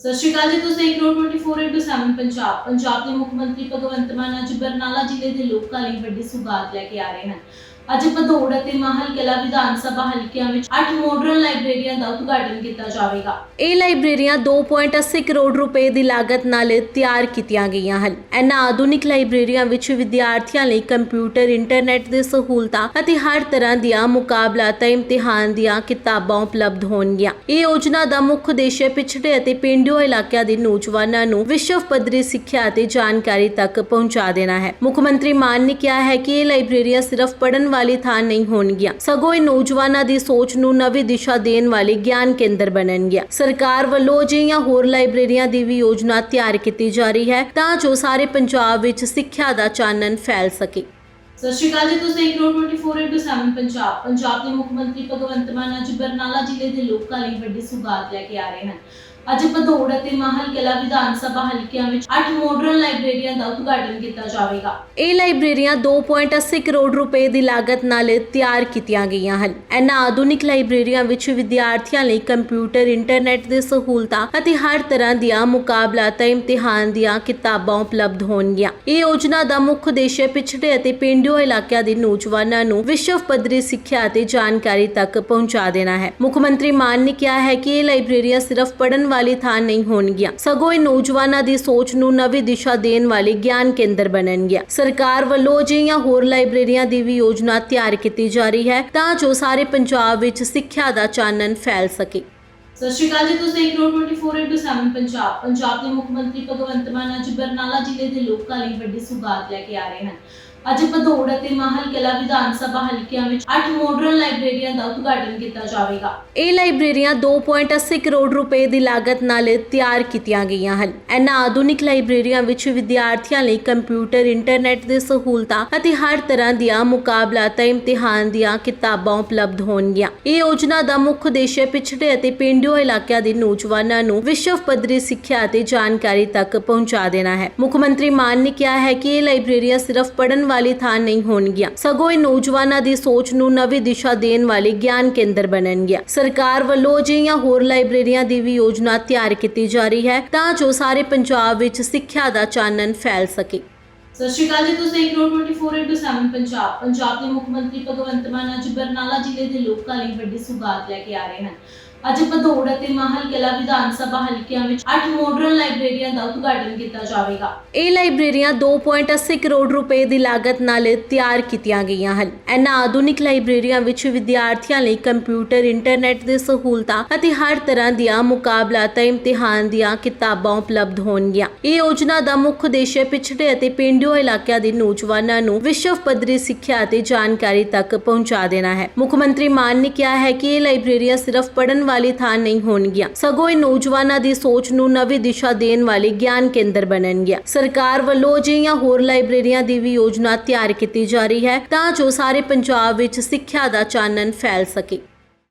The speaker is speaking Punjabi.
ਸਤਿ ਸ਼੍ਰੀ ਅਕਾਲ ਜੀ, ਤੁਸੀਂ 24/7 ਪੰਜਾਬ। ਪੰਜਾਬ ਦੇ ਮੁੱਖ ਮੰਤਰੀ ਭਗਵੰਤ ਮਾਨ ਅੱਜ ਬਰਨਾਲਾ ਜ਼ਿਲ੍ਹੇ ਦੇ ਲੋਕਾਂ ਲਈ ਵੱਡੀ ਸੁਗਾਤ ਲੈ ਕੇ ਆ ਰਹੇ ਹਨ। ਅੱਜ ਭਦੌੜ ਅਤੇ ਮਾਹਲ ਕਿਲਾ ਵਿਧਾਨ ਸਭਾ ਹਲਕਿਆਂ ਵਿੱਚ 8 ਮਾਡਰਨ ਲਾਇਬ੍ਰੇਰੀਆਂ ਦਾ ਉਦਘਾਟਨ ਕੀਤਾ ਜਾਵੇਗਾ। ਇਹ ਲਾਇਬ੍ਰੇਰੀਆਂ 2.80 ਕਰੋੜ ਰੁਪਏ ਦੀ ਲਾਗਤ ਨਾਲ ਤਿਆਰ ਕੀਤੀਆਂ ਗਈਆਂ ਹਨ। ਇਹਨਾਂ ਆਧੁਨਿਕ ਲਾਇਬ੍ਰੇਰੀਆਂ ਵਿੱਚ ਵਿਦਿਆਰਥੀਆਂ ਲਈ ਕੰਪਿਊਟਰ ਇੰਟਰਨੈਟ ਦੇ ਸਹੂਲਤਾਂ ਅਤੇ ਹਰ ਤਰ੍ਹਾਂ ਦੀਆਂ ਮੁਕਾਬਲਾਤਾ, ਇਮਤਿਹਾਨ ਦੀਆਂ ਕਿਤਾਬਾਂ ਉਪਲਬਧ ਹੋਣਗੀਆਂ। ਇਹ ਯੋਜਨਾ ਦਾ ਮੁੱਖ ਉਦੇਸ਼ ਪਿਛੜੇ ਅਤੇ ਪਿੰਡੂ ਇਲਾਕਿਆਂ ਦੇ ਨੌਜਵਾਨਾਂ ਨੂੰ ਵਿਸ਼ਵ ਪੱਧਰੀ ਸਿੱਖਿਆ ਅਤੇ ਜਾਣਕਾਰੀ ਤੱਕ ਪਹੁੰਚਾ ਦੇਣਾ ਹੈ। ਮੁੱਖ ਮੰਤਰੀ ਮਾਨ ਨੇ ਕਿਹਾ ਹੈ ਕਿ ਇਹ ਲਾਇਬ੍ਰੇਰੀਆਂ ਸਿਰਫ ਪੜਨ ਵਾਲੀ ਥਾਂ ਨਹੀਂ ਹੋਣਗੀਆਂ। ਸਗੋਂ ਇਹ ਨੌਜਵਾਨਾਂ ਦੀ ਸੋਚ ਨੂੰ ਨਵੀਂ ਦਿਸ਼ਾ ਦੇਣ ਵਾਲੀ ਗਿਆਨ ਕੇਂਦਰ ਬਣਨਗੀਆਂ। ਸਰਕਾਰ ਵੱਲੋਂ ਅਜਿਹੀਆਂ ਹੋਰ ਲਾਇਬ੍ਰੇਰੀਆਂ ਦੀ ਵੀ ਯੋਜਨਾ ਤਿਆਰ ਕੀਤੀ ਜਾ ਰਹੀ ਹੈ ਤਾਂ ਜੋ ਸਾਰੇ ਪੰਜਾਬ ਵਿੱਚ ਸਿੱਖਿਆ ਦਾ ਚਾਨਣ ਫੈਲ ਸਕੇ। ਸਤਿ ਸ਼੍ਰੀ ਅਕਾਲ ਜੀ, ਤੁਸੀਂ ਦੇਖ ਰਹੇ ਹੋ 24/7 ਪੰਜਾਬ ਪੰਜਾਬ ਦੇ ਮੁੱਖ ਮੰਤਰੀ ਭਗਵੰਤ ਮਾਨ ਅੱਜ ਬਰਨਾਲਾ ਜ਼ਿਲ੍ਹੇ ਦੇ ਲੋਕਾਂ ਲਈ ਵੱਡੀ ਸੁਗਾਤ ਲੈ ਕੇ ਆ ਰਹੇ ਹਨ। ਅੱਜ ਭਦੌੜ ਅਤੇ ਮਾਹਲ ਕਿਲਾ ਵਿਧਾਨ ਸਭਾ ਹਲਕਿਆਂ ਵਿੱਚ 8 ਮਾਡਰਨ ਲਾਇਬ੍ਰੇਰੀਆਂ ਦਾ ਉਦਘਾਟਨ ਕੀਤਾ ਜਾਵੇਗਾ। ਇਹ ਲਾਇਬ੍ਰੇਰੀਆਂ 2.80 ਕਰੋੜ ਰੁਪਏ ਦੀ ਲਾਗਤ ਨਾਲ ਤਿਆਰ ਕੀਤੀਆਂ ਗਈਆਂ ਹਨ। ਇਹਨਾਂ ਆਧੁਨਿਕ ਲਾਇਬ੍ਰੇਰੀਆਂ ਵਿੱਚ ਵਿਦਿਆਰਥੀਆਂ ਲਈ ਕੰਪਿਊਟਰ ਇੰਟਰਨੈਟ ਦੇ ਸਹੂਲਤਾਂ ਅਤੇ ਹਰ ਤਰ੍ਹਾਂ ਦੀਆਂ ਮੁਕਾਬਲਾਤਾ, ਇਮਤਿਹਾਨ ਦੀਆਂ ਕਿਤਾਬਾਂ ਉਪਲਬਧ ਹੋਣਗੀਆਂ। ਇਹ ਯੋਜਨਾ ਦਾ ਮੁੱਖ ਉਦੇਸ਼ ਪਿਛੜੇ ਅਤੇ ਪਿੰਡੂ ਇਲਾਕਿਆਂ ਦੇ ਨੌਜਵਾਨਾਂ ਨੂੰ ਵਿਸ਼ਵ ਪੱਧਰੀ ਸਿੱਖਿਆ ਅਤੇ ਜਾਣਕਾਰੀ ਤੱਕ ਪਹੁੰਚਾ ਦੇਣਾ ਹੈ। ਮੁੱਖ ਮੰਤਰੀ ਮਾਨ ਨੇ ਕਿਹਾ ਹੈ ਕਿ ਇਹ ਲਾਇਬ੍ਰੇਰੀਆਂ ਸਿਰਫ ਪੜਨ ਵਾਲੀ ਥਾਂ ਨਹੀਂ ਹੋਣਗੀਆਂ। ਸਗੋਂ ਇਹ ਨੌਜਵਾਨਾਂ ਦੀ ਸੋਚ ਨੂੰ ਨਵੀਂ ਦਿਸ਼ਾ ਦੇਣ ਵਾਲੀ ਗਿਆਨ ਕੇਂਦਰ ਬਣਨਗੀਆਂ। ਸਰਕਾਰ ਵੱਲੋਂ ਅਜਿਹੀਆਂ ਹੋਰ ਲਾਇਬ੍ਰੇਰੀਆਂ ਦੀ ਵੀ ਯੋਜਨਾ ਤਿਆਰ ਕੀਤੀ ਜਾ ਰਹੀ ਹੈ ਤਾਂ ਜੋ ਸਾਰੇ ਪੰਜਾਬ ਵਿੱਚ ਸਿੱਖਿਆ ਦਾ ਚਾਨਣ ਫੈਲ ਸਕੇ। ਸਤਿ ਸ਼੍ਰੀ ਅਕਾਲ ਜੀ, ਤੁਸੀਂ ਦੇਖ 24/7 ਪੰਜਾਬ। ਪੰਜਾਬ ਦੇ ਮੁੱਖ ਮੰਤਰੀ ਭਗਵੰਤ ਮਾਨ ਅੱਜ ਬਰਨਾਲਾ ਜ਼ਿਲ੍ਹੇ ਦੇ ਲੋਕਾਂ ਲਈ ਵੱਡੀ ਸੁਗਾਤ ਲੈ ਕੇ ਆ ਰਹੇ ਹਨ। ਅੱਜ ਭਦੌੜ ਅਤੇ ਮਾਹਲ ਕਿਲਾ ਵਿਧਾਨ ਸਭਾ ਹਲਕਿਆਂ ਵਿੱਚ 8 ਮਾਡਰਨ ਲਾਇਬ੍ਰੇਰੀਆਂ ਦਾ ਉਦਘਾਟਨ ਕੀਤਾ ਜਾਵੇਗਾ। ਇਹ ਲਾਇਬ੍ਰੇਰੀਆਂ 2.80 ਕਰੋੜ ਰੁਪਏ ਦੀ ਲਾਗਤ ਨਾਲ ਤਿਆਰ ਕੀਤੀਆਂ ਗਈਆਂ ਹਨ। ਇਹਨਾਂ ਆਧੁਨਿਕ ਲਾਇਬ੍ਰੇਰੀਆਂ ਵਿੱਚ ਵਿਦਿਆਰਥੀਆਂ ਲਈ ਕੰਪਿਊਟਰ ਇੰਟਰਨੈਟ ਦੇ ਸਹੂਲਤਾਂ ਅਤੇ ਹਰ ਤਰ੍ਹਾਂ ਦੀਆਂ ਮੁਕਾਬਲਾਤਾ, ਇਮਤਿਹਾਨ ਦੀਆਂ ਕਿਤਾਬਾਂ ਉਪਲਬਧ ਹੋਣਗੀਆਂ। ਇਹ ਯੋਜਨਾ ਦਾ ਮੁੱਖ ਉਦੇਸ਼ ਪਿਛੜੇ ਅਤੇ ਪਿੰਡੂ ਇਲਾਕਿਆਂ ਦੇ ਨੌਜਵਾਨਾਂ ਨੂੰ ਵਿਸ਼ਵ ਪੱਧਰੀ ਸਿੱਖਿਆ ਅਤੇ ਜਾਣਕਾਰੀ ਤੱਕ ਪਹੁੰਚਾ ਦੇਣਾ ਹੈ। ਮੁੱਖ ਮੰਤਰੀ ਮਾਨ ਨੇ ਕਿਹਾ ਹੈ ਕਿ ਇਹ ਲਾਇਬ੍ਰੇਰੀਆਂ ਸਿਰਫ ਪੜਨ ਵਾਲੀ ਥਾਂ ਨਹੀਂ ਹੋਣਗੀਆਂ। ਸਗੋਂ ਇਹ ਨੌਜਵਾਨਾਂ ਦੀ ਸੋਚ ਨੂੰ ਨਵੀਂ ਦਿਸ਼ਾ ਦੇਣ ਵਾਲੀ ਗਿਆਨ ਕੇਂਦਰ ਬਣਨਗੀਆਂ ਸਰਕਾਰ ਵੱਲੋਂ ਅਜਿਹੀਆਂ ਹੋਰ ਲਾਇਬ੍ਰੇਰੀਆਂ ਦੀ ਵੀ ਯੋਜਨਾ ਤਿਆਰ ਕੀਤੀ ਜਾ ਰਹੀ ਹੈ ਤਾਂ ਜੋ ਸਾਰੇ ਪੰਜਾਬ ਵਿੱਚ ਸਿੱਖਿਆ ਦਾ ਚਾਨਣ ਫੈਲ ਸਕੇ। ਸਤਿ ਸ਼੍ਰੀ ਅਕਾਲ ਜੀ, ਤੁਸੀਂ ਦੇਖ 24/7 ਪੰਜਾਬ। ਪੰਜਾਬ ਦੇ ਮੁੱਖ ਮੰਤਰੀ ਭਗਵੰਤ ਮਾਨ ਅੱਜ ਬਰਨਾਲਾ ਜ਼ਿਲ੍ਹੇ ਦੇ ਲੋਕਾਂ ਲਈ ਵੱਡੀ ਸੁਗਾਤ ਲੈ ਕੇ ਆ ਰਹੇ ਹਨ। ਅੱਜ ਭਦੌੜ ਅਤੇ ਮਾਹਲ ਕਿਲਾ ਵਿਧਾਨ ਸਭਾ ਹਲਕਿਆਂ ਵਿੱਚ 8 ਮਾਡਰਨ ਲਾਇਬ੍ਰੇਰੀਆਂ ਦਾ ਉਦਘਾਟਨ ਕੀਤਾ ਜਾਵੇਗਾ। ਇਹ ਲਾਇਬ੍ਰੇਰੀਆਂ 2.80 ਕਰੋੜ ਰੁਪਏ ਦੀ ਲਾਗਤ ਨਾਲ ਤਿਆਰ ਕੀਤੀਆਂ ਗਈਆਂ ਹਨ। ਇਹਨਾਂ ਆਧੁਨਿਕ ਲਾਇਬ੍ਰੇਰੀਆਂ ਵਿੱਚ ਵਿਦਿਆਰਥੀਆਂ ਲਈ ਕੰਪਿਊਟਰ ਇੰਟਰਨੈਟ ਦੇ ਸਹੂਲਤਾਂ ਅਤੇ ਹਰ ਤਰ੍ਹਾਂ ਦੀਆਂ ਮੁਕਾਬਲਾਤਾ ਇਮਤਿਹਾਨ ਦੀਆਂ ਕਿਤਾਬਾਂ ਉਪਲਬਧ ਹੋਣਗੀਆਂ। ਇਹ ਯੋਜਨਾ ਦਾ ਮੁੱਖ ਉਦੇਸ਼ ਪਿਛੜੇ ਅਤੇ ਪਿੰਡੂ ਇਲਾਕਿਆਂ ਦੇ ਨੌਜਵਾਨਾਂ ਨੂੰ ਵਿਸ਼ਵ ਪੱਧਰੀ ਸਿੱਖਿਆ ਅਤੇ ਜਾਣਕਾਰੀ ਤੱਕ ਪਹੁੰਚਾ ਦੇਣਾ ਹੈ। ਮੁੱਖ ਮੰਤਰੀ ਮਾਨ ਨੇ ਕਿਹਾ ਹੈ ਕਿ ਇਹ ਲਾਇਬ੍ਰੇਰੀਆਂ ਸਿਰਫ ਪੜਨ ਵਾਲੀ ਥਾਂ ਨਹੀਂ ਹੋਣਗੀਆਂ। ਸਗੋਂ ਇਹ ਨੌਜਵਾਨਾਂ ਦੀ ਸੋਚ ਨੂੰ ਨਵੀਂ ਦਿਸ਼ਾ ਦੇਣ ਵਾਲੀ ਗਿਆਨ ਕੇਂਦਰ ਬਣਨਗੀਆਂ। ਸਰਕਾਰ ਵੱਲੋਂ ਅਜਿਹੀਆਂ ਹੋਰ ਲਾਇਬ੍ਰੇਰੀਆਂ ਦੀ ਵੀ ਯੋਜਨਾ ਤਿਆਰ ਕੀਤੀ ਜਾ ਰਹੀ ਹੈ ਤਾਂ ਜੋ ਸਾਰੇ ਪੰਜਾਬ ਵਿੱਚ ਸਿੱਖਿਆ ਦਾ ਚਾਨਣ ਫੈਲ ਸਕੇ।